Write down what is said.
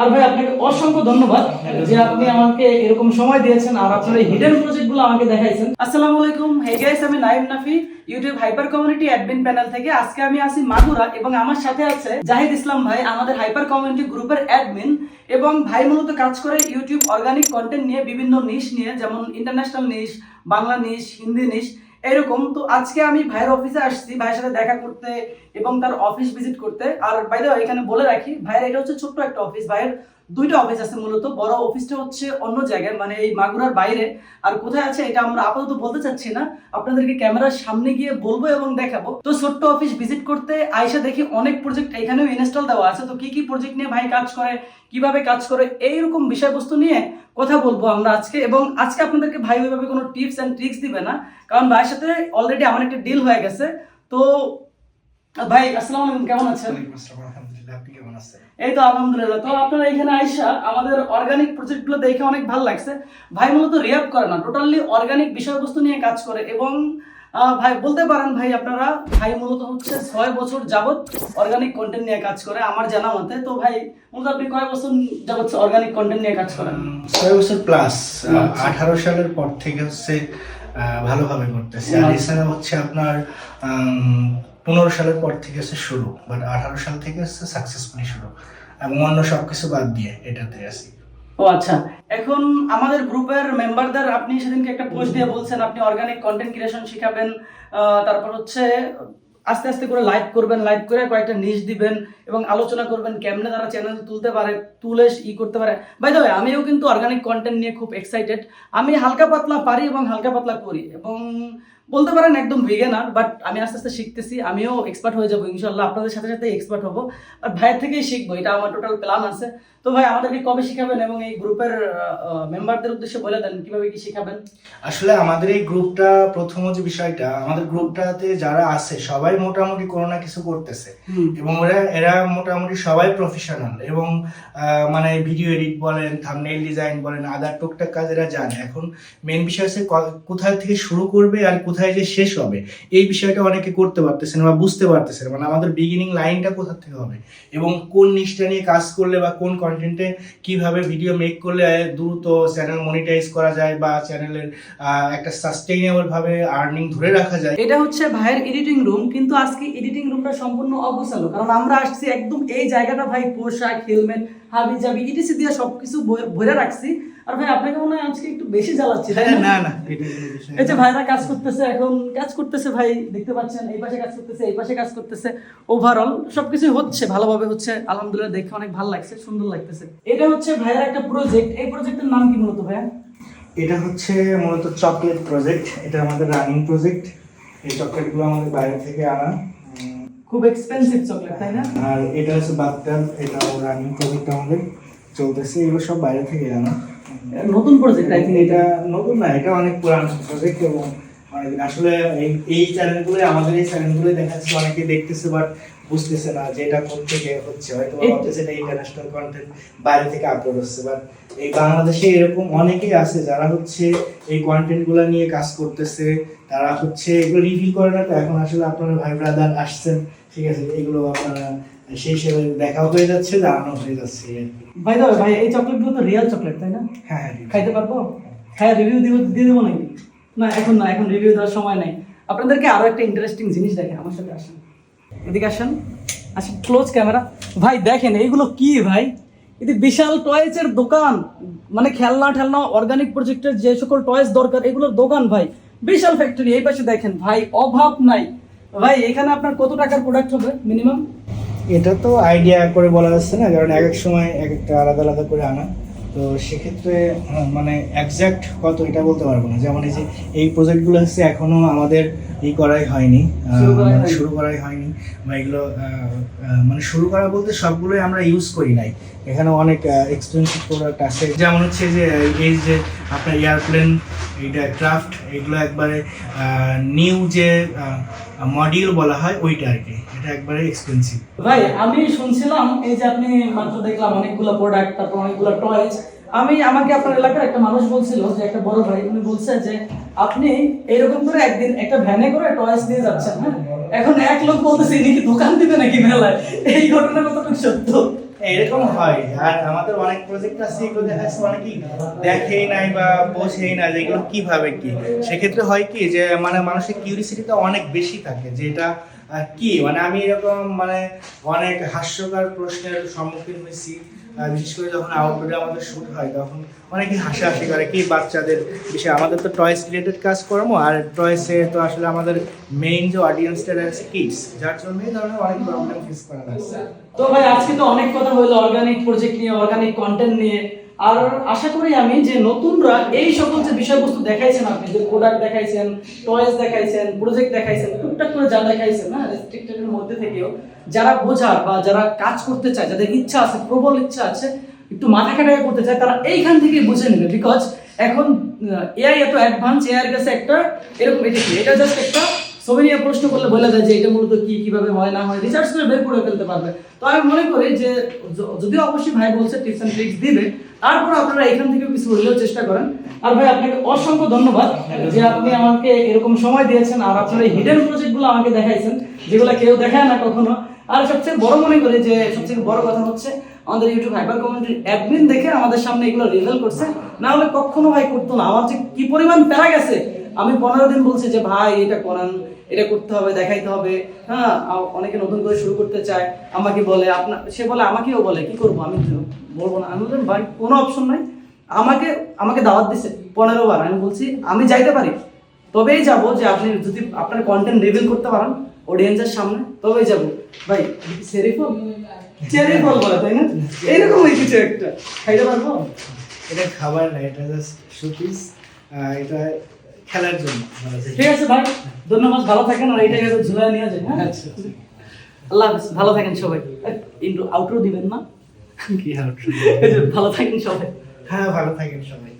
আর ভাই, আপনাকে অসংখ্য ধন্যবাদ যে আপনি আমাকে এরকম সময় দিয়েছেন আর আপনার এই হিডেন প্রজেক্টগুলো আমাকে দেখাইছেন। আসসালামু আলাইকুম। হে গাইস আমি Naim Nafi YouTube hyper community admin panel থেকে। আজকে আমি আছি মাগুরা এবং আমার সাথে আছে জাহিদ ইসলাম ভাই, আমাদের হাইপার কমিউনিটি গ্রুপের অ্যাডমিন এবং ভাই মূলত কাজ করে ইউটিউব অর্গানিক কন্টেন্ট নিয়ে বিভিন্ন নিশ নিয়ে, যেমন international niche Bangla niche Hindi niche এরকম, তো আজকে আমি ভাইয়ের অফিসে আসছি, ভাইয়ের সাথে দেখা করতে এবং তার অফিস ভিজিট করতে। আর বাইরে এখানে বলে রাখি, ভাইয়ের এটা হচ্ছে ছোট্ট একটা অফিস ভাইয়ের দুইটা অফিস আছে মূলত, বড় অফিসটা হচ্ছে অন্য জায়গায় মানে এই মাগুরার বাইরে। আর কোথায় আছে এটা আমরা আপাতত বলতে চাচ্ছি না, আপনাদেরকে ক্যামেরার সামনে গিয়ে বলব এবং দেখাবো। তো ছোট্ট অফিস ভিজিট করতে আইসা দেখি অনেক প্রজেক্ট এখানেও ইনস্টল দেওয়া আছে। তো কি কি প্রজেক্ট নিয়ে ভাই কাজ করে, কীভাবে কাজ করে, এইরকম বিষয়বস্তু নিয়ে কথা বলব আমরা আজকে। এবং আজকে আপনাদেরকে ভাই ওইভাবে কোনো টিপস অ্যান্ড ট্রিক্স দিবে না, কারণ ভাইয়ের সাথে অলরেডি আমার একটা ডিল হয়ে গেছে। তো ভাই আসসালামু আলাইকুম কেমন আছেন আলহামদুলিল্লাহ, আপনি কেমন আছেন? এই তো আলহামদুলিল্লাহ তো আপনারা এখানে আইসা আমাদের অর্গানিক প্রজেক্টগুলো দেখে অনেক ভালো লাগছে ভাই মূলত রিয়াপ করে না টোটালি অর্গানিক বিষয়বস্তু নিয়ে কাজ করে এবং ভাই বলতে পারেন ভাই আপনারা ভাই মূলত হচ্ছে ছয় বছর যাবত অর্গানিক কন্টেন্ট নিয়ে কাজ করে আমার জানা মতে তো ভাই মূলত আপনি কয় বছর যাবত অর্গানিক কন্টেন্ট নিয়ে কাজ করেন ছয় বছর প্লাস। আঠারো সালের পর থেকে হচ্ছে ভালোভাবে করতেছি আর। এছাড়া হচ্ছে আপনার পনেরো সালের পর থেকে হচ্ছে শুরু বাট আঠারো সাল থেকে হচ্ছে সাকসেসফুলি শুরু। এবং অন্য সবকিছু বাদ দিয়ে এটাতে আছি। ও আচ্ছা এখন আমাদের গ্রুপের মেম্বারদের আপনি সেদিনকে একটা পোস্ট দিয়ে বলছেন, আপনি অর্গানিক কন্টেন্ট ক্রিয়েশন শিখাবেন তারপর হচ্ছে আস্তে আস্তে করে লাইভ করবেন লাইভ করে কয়েকটা নিশ দিবেন এবং আলোচনা করবেন, কেমনে তারা চ্যানেল তুলতে পারে, তুলে ই করতে পারে। বাই দ্য আমিও কিন্তু অর্গানিক কন্টেন্ট নিয়ে খুব এক্সাইটেড আমি হালকা পাতলা পারি এবং হালকা পাতলা করি এবং বলতে পারেন একদম বিগেনার বাট আমি আস্তে আস্তে শিখতেছি আমিও এক্সপার্ট হয়ে যাব ইনশাল্লাহ আপনাদের সাথে সাথে এক্সপার্ট হব আর ভাইয়ের থেকেই শিখব এটা আমার টোটাল প্ল্যান আছে। তো ভাই আমাদেরকে কবে শিখাবেন এবং এই গ্রুপের মেম্বারদের উদ্দেশ্যে বলে দেন কীভাবে কি শিখাবেন? আসলে আমাদের এই গ্রুপটা প্রথম যে বিষয়টা আমাদের গ্রুপটাতে যারা আছে সবাই মোটামুটি কোনো না কিছু করতেছে। এবং ওরা এরা মোটামুটি সবাই প্রফেশনাল এবং মানে ভিডিও এডিট বলেন থাম্বনেইল ডিজাইন বলেন আদার টুকটাক কাজ এরা জানে। এখন মেন বিষয় হচ্ছে কোথায় থেকে শুরু করবে আর কোথায় যে শেষ হবে? এই বিষয়টা অনেকে করতে পারতেছেন বা বুঝতে পারতেছেন মানে আমাদের বিগিনিং লাইনটা কোথা থেকে হবে? এবং কোন নিষ্ঠা নিয়ে কাজ করলে বা কোন কন্টেন্টে কীভাবে ভিডিও মেক করলে দ্রুত চ্যানেল মনিটাইজ করা যায় বা চ্যানেলের একটা সাস্টেইনেবল ভাবে আর্নিং ধরে রাখা যায়? এটা হচ্ছে ভাইয়ের এডিটিং রুম কিন্তু আজকে এডিটিং রুমটা সম্পূর্ণ অগোছালো কারণ আমরা আসছি একদম এই জায়গাটা ভাই পোশাক হেলমেট হাবি জাবি ইটিসি দিয়ে সবকিছু ভরে- রাখছি। আর ভাই আপনাকে মনে হয় আজকে একটু বেশি জ্বালাচ্ছি হ্যাঁ, না না এটা। ভাইরা কাজ করতেছে এখন কাজ করতেছে ভাই দেখতে পাচ্ছেন এই পাশে কাজ করতেছে এই পাশে কাজ করতেছে। ওভারঅল সবকিছু হচ্ছে ভালোভাবে হচ্ছে আলহামদুলিল্লাহ দেখে অনেক ভালো লাগছে সুন্দর লাগতেছে। এটা হচ্ছে ভাইয়ের একটা প্রজেক্ট এই প্রজেক্টের নাম কি মূলত ভাইয়া? এটা হচ্ছে মূলত চকলেট প্রজেক্ট এটা আমাদের রানিং প্রজেক্ট এই চকলেটগুলো আমাদের বাইরে থেকে আনা। খুব এক্সপেন্সিভ চকলেট তাই না? আর এটা হচ্ছে বাথটাব এটাও রানিং প্রজেক্ট আমাদের চলতেছে এগুলো সব বাইরে থেকে আনা। নতুন প্রজেক্ট আই থিঙ্ক এটা নতুন না এটা অনেক পুরানো প্রজেক্ট এবং আসলে এই চ্যানেলগুলো আমাদের এই চ্যানেলগুলো দেখা যাচ্ছে অনেকে দেখতেছে বাট বুঝতেছে না যে এটা কোথা থেকে হচ্ছে। হয়তো ভাবতেছে এটা ইন্টারন্যাশনাল কন্টেন্ট বাইরে থেকে আপলোড হচ্ছে বাট এই বাংলাদেশে এরকম অনেকেই আছে যারা হচ্ছে এই কন্টেন্টগুলো নিয়ে কাজ করতেছে। তারা হচ্ছে এগুলো রিভিউ করে না তো এখন আসলে আপনারা ভাই ব্রাদার আসছেন ঠিক আছে? এগুলো আপনারা সেই হিসেবে দেখাও হয়ে যাচ্ছে জানানো হয়ে যাচ্ছে। ভাই ভাই এই চকলেটগুলো তো রিয়েল চকলেট তাই না? হ্যাঁ হ্যাঁ খাইতে পারব? হ্যাঁ রিভিউ দিব দিয়ে দেবো নাকি? না, এখন না, এখন রিভিউ দেওয়ার সময় নাই। আপনাদেরকে আরও একটা ইন্টারেস্টিং জিনিস দেখে, আমার সাথে আসেন। এদিকে আসেন। আসেন ক্লোজ ক্যামেরা ভাই, দেখেন, এইগুলো কি ভাই? এটি বিশাল টয়েসের দোকান। মানে খেলনা ঠেলনা অর্গানিক প্রজেক্টের যে সকল টয়েস দরকার, এগুলোর দোকান ভাই। বিশাল ফ্যাক্টরি এই পাশে দেখেন। ভাই, অভাব নাই। ভাই, এখানে আপনার কত টাকার প্রোডাক্ট হবে মিনিমাম এটা তো আইডিয়া করে বলা যাচ্ছে না, কারণ এক এক সময় এক একটা আলাদা আলাদা করে আনা। তো সেক্ষেত্রে মানে একজ্যাক্ট কত এটা বলতে পারব না। যেমন এই যে এই প্রজেক্টগুলো হচ্ছে এখনও আমাদের ই করাই হয়নি শুরু করাই মানে হয়নি। শুরু করাই হয়নি। বা এগুলো মানে শুরু করা বলতে সবগুলোই আমরা ইউজ করি নাই। এখানে অনেক এক্সপেন্সিভ প্রোডাক্ট আছে। যেমন হচ্ছে যে এই যে আপনার এয়ারপ্লেন এইটা ক্রাফট এগুলো একবারে নিউ যে মডিউল বলা হয় ওইটা আর কি, এটা একবারে এক্সপেন্সিভ ভাই, আমি শুনছিলাম, এই যে আপনি মাত্র দেখলাম অনেকগুলো প্রোডাক্ট তারপর অনেকগুলো টয়েস আমি, আমাকে আপনার এলাকার একটা মানুষ বলছিল, যে একটা বড় ভাই, উনি বলছে যে, আপনি এরকম করে একদিন একটা ভ্যানে করে টয়েস নিয়ে যাচ্ছেন হ্যাঁ? এখন এক লোক বলতেছে, ইনি কি দোকান দিবে নাকি মেলায়? এই ঘটনা কতটুকু সত্য? এরকম হয়। আর আমাদের অনেক প্রজেক্ট আছে, এগুলো দেখা যাচ্ছে অনেকেই দেখেই নাই বা বোঝেই না যে এগুলো কীভাবে কি। সেক্ষেত্রে হয় কি যে মানে মানুষের কিউরিসিটিটা অনেক বেশি থাকে যে এটা কি? মানে আমি এরকম মানে অনেক হাস্যকর প্রশ্নের সম্মুখীন হয়েছি। বিশেষ করে যখন আউটডোরে আমাদের শুট হয়, তখন অনেকে হাসাহাসি করে, কি বাচ্চাদের বিষয়ে? আমাদের তো টয়েস রিলেটেড কাজ করব আর টয়েসে তো আসলে আমাদের মেইন যে অডিয়েন্সটা আছে কিডস যার জন্য ধরনের অনেক প্রবলেম ফেস করা লাগছে তো ভাই, আজকে তো অনেক কথা হলো অর্গানিক প্রজেক্ট নিয়ে অর্গানিক কন্টেন্ট নিয়ে। আর আশা করি আমি যে নতুনরা এই সকল যে বিষয়বস্তু দেখাইছেন আপনি, যে প্রোডাক্ট দেখাইছেন টয়েস দেখাইছেন প্রজেক্ট দেখাইছেন, টুকটাক করে যা দেখাইছেন না রেস্ট্রিক্টেডের মধ্যে থেকেও যারা বোঝার বা যারা কাজ করতে চায়, যাদের ইচ্ছা আছে, প্রবল ইচ্ছা আছে, একটু মাথা খাটাই করতে চায়, তারা এইখান থেকে বুঝে নেবে বিকজ এখন এআই এত অ্যাডভান্স এআই এর কাছে একটা এরকম, এটা এটা জাস্ট একটা ছবি প্রশ্ন করলে বলা যায় যে এটা মূলত কি, কীভাবে হয়, না হয় রিসার্চ করে বের করে ফেলতে পারবে। তো আমি মনে করি যে যদিও অবশ্যই ভাই বলছে টিপস ট্রিক্স দিবে, তারপর আপনারা এখান থেকে কিছু চেষ্টা করেন। আর ভাই, আপনাকে অসংখ্য ধন্যবাদ যে আপনি আমাকে এরকম সময় দিয়েছেন আর হিডেন প্রজেক্টগুলো আমাকে দেখাইছেন, যেগুলো কেউ দেখায় না কখনো। আর সবচেয়ে বড় মনে করি যে সবচেয়ে বড় কথা হচ্ছে, আমাদের ইউটিউব হাইপার কমিউনিটির অ্যাডমিন দেখে আমাদের সামনে এগুলো রিভেল করছে। না হলে কখনো ভাই করতো না। আমার যে কি পরিমাণ প্যারা গেছে, আমি পনেরো দিন বলছি যে ভাই, এটা করান। এটা করতে হবে, দেখাইতে হবে। হ্যাঁ অনেকে নতুন করে শুরু করতে চায়, আমাকে বলে আপনার সে বলে, আমাকেও বলে, কি করব? আমি বলব না। আমি বললাম, ভাই, কোনো অপশন নাই। আমাকে আমাকে দাওয়াত দিছে পনেরো বার। আমি বলছি, আমি যাইতে পারি। তবেই যাব যে আপনি যদি আপনার কন্টেন্ট রিভিল করতে পারেন অডিয়েন্সের সামনে, তবেই যাব। ভাই সেরি ফল? চেরি বলে, তাই না? এইরকমই কিছু একটা। খাইতে পারব? এটা খাবার না, এটা জাস্ট শুপিস এটা খেলার জন্য। ঠিক আছে ভাই ধন্যবাদ ভালো থাকেন আর এইটাকে ঝুলায় নিয়ে যায় হ্যাঁ? আচ্ছা। আল্লাহ হাফেজ ভালো থাকেন সবাই। ইন্টু আউটরো দিবেন না? কি আউটরো ভালো থাকেন সবাই। হ্যাঁ ভালো থাকেন সবাই।